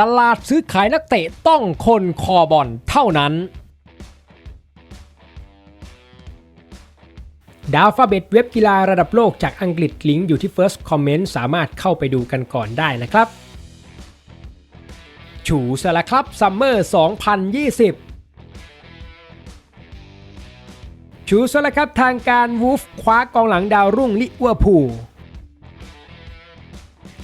ตลาดซื้อขายนักเตะต้องคนคอบอลเท่านั้น ดาวฟาเบตเว็บกีฬาระดับโลกจากอังกฤษลิงก์อยู่ที่ First Comment สามารถเข้าไปดูกันก่อนได้นะครับ ฉูสละครับซัมเมอร์ 2020ชูสละครับทางการวูฟคว้ากองหลังดาวรุ่งลิเวอร์พูล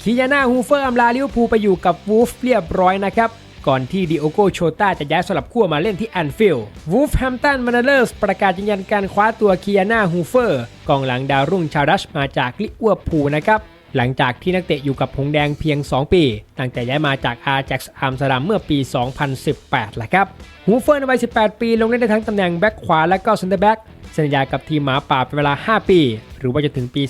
คิยาน่าฮูเฟอร์อำลาลิเวอร์พูลไปอยู่กับวูฟเรียบร้อยนะครับก่อนที่ดิโอโกโชตาจะย้ายสลับขั้วมาเล่นที่แอนฟิลด์วูฟแฮมตันมานาเลอร์สประกาศยืนยันการคว้าตัวคิยาน่าฮูเฟอร์กองหลังดาวรุ่งชาวดัชมาจากลิเวอร์พูลนะครับหลังจากที่นักเตะอยู่กับหงแดงเพียง 2 ปี ตั้งแต่ย้ายมาจากอาแจ็กซ์อัมสเตอร์ดัมเมื่อปี 2018แหละครับ ฮูเฟอร์ในวัย 18 ปีลงเล่นได้ทั้งตำแหน่งแบ็คขวาและก็เซนเตอร์แบ็ก สัญญากับทีมหมาป่าเป็นเวลา 5 ปี หรือว่าจะถึงปี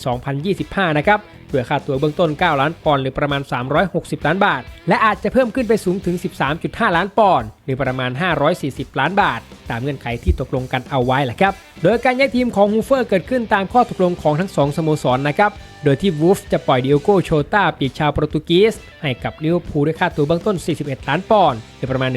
2025 นะครับด้วยค่าตัวเบื้องต้น 9 ล้านปอนด์หรือประมาณ 360 ล้านบาท และอาจจะเพิ่มขึ้นไปสูงถึง 13.5 ล้านปอนด์หรือประมาณ 540 ล้านบาท ตามเงื่อนไขที่ตกลงกันเอาไว้แหละครับ โดยการย้ายทีมของฮูเฟอร์เกิดขึ้นตามข้อตกลงของทั้งสองสโมสรนะครับ โดยที่วูฟจะปล่อยดิโอโกโชตาปีชาวโปรตุเกสให้กับลิเวอร์พูลด้วยค่าตัวเบื้องต้น 41 ล้านปอนด์หรือประมาณ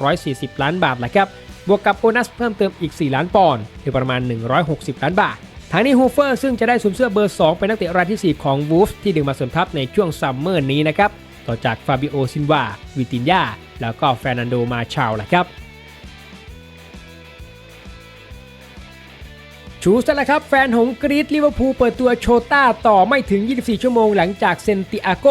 1,640 ล้านบาทแหละครับ บวกกับโบนัสเพิ่มเติมอีก 4 ล้านปอนด์หรือประมาณ 160 ล้านบาททางนี้ฮูเฟอร์ซึ่งจะได้สวมเสื้อเบอร์ 2 เป็นนักเตะรายที่ 4 ของวูฟที่ดึงมาเสริมทัพในช่วงซัมเมอร์นี้นะครับ ต่อจากฟาบิโอซินวาวิตินยาแล้วก็เฟรนันโดมาชาวแหละครับชูสแล้วครับ แฟนหงกรีดลิเวอร์พูลเปิดตัวโชต้าต่อไม่ถึง 24 ชั่วโมงหลังจากเซนติอาโก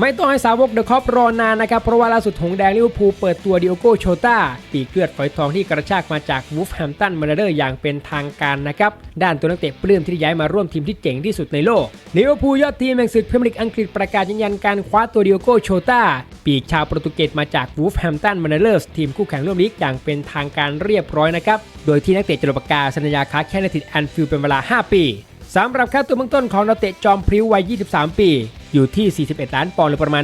ไม่ต้องให้สาวกเดอะคอปรอนานนะครับ เพราะว่าล่าสุดหงแดงลิเวอร์พูลเปิดตัวดิโอโกโชตาปีกเลือดฝอยทองที่กระชากมาจากวูฟแฮมตันมาเดอร์อย่างเป็นทางการนะครับ ด้านตัวนักเตะปลื้มที่ย้ายมาร่วมทีมที่เจ๋งที่สุดในโลกลิเวอร์พูลยอดทีมแห่งศึกพรีเมียร์ลีกอังกฤษประกาศยืนยันการคว้าตัวดิโอโกโชตาปีกชาวโปรตุเกสมาจากวูฟแฮมตันมาเดอร์ทีมคู่แข่งร่วมลีกอย่างเป็นทางการเรียบร้อยนะครับโดยที่นักเตะจรปากกาสัญญาค้าแค่ในทิดแอนฟิลด์เป็นเวลา 5 ปีสำหรับค่าตัวเบื้องต้นของนักเตะจอมพริ้ววัย 23 ปี อยู่ที่ 41 ล้านปอนด์หรือประมาณ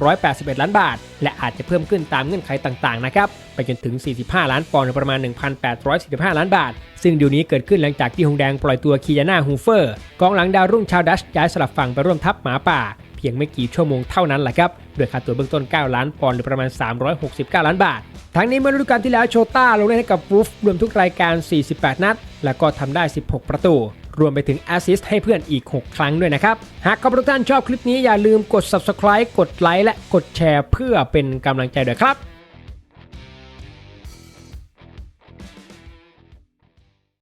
1,681 ล้านบาท และอาจจะเพิ่มขึ้นตามเงื่อนไขต่างๆนะครับไปจนถึง 45 ล้านปอนด์หรือประมาณ 1,845 ล้านบาท ซึ่งดีลนี้เกิดขึ้นหลังจากที่ฮงแดงปล่อยตัวคียาน่าฮูเฟอร์กองหลังดาวรุ่งชาวดัชย้ายสลับฝั่งไปร่วมทัพหมาป่าเพียงไม่กี่ชั่วโมงเท่านั้นแหละครับโดยค่าตัวเบื้องต้น 9 ล้านปอนด์หรือประมาณ 369 ล้านบาท ทั้งนี้เมื่อฤดูกาลที่แล้วโชต้าลงเล่นให้กับวูฟรวมทุกรายการ 48 นัด และก็ทำได้ 16 ประตูรวมไปถึงแอสซิสต์ให้เพื่อนอีก 6 ครั้งด้วยนะครับ หากทุกท่านชอบคลิปนี้อย่าลืมกด subscribe กดไลค์และกดแชร์เพื่อเป็นกำลังใจด้วยครับ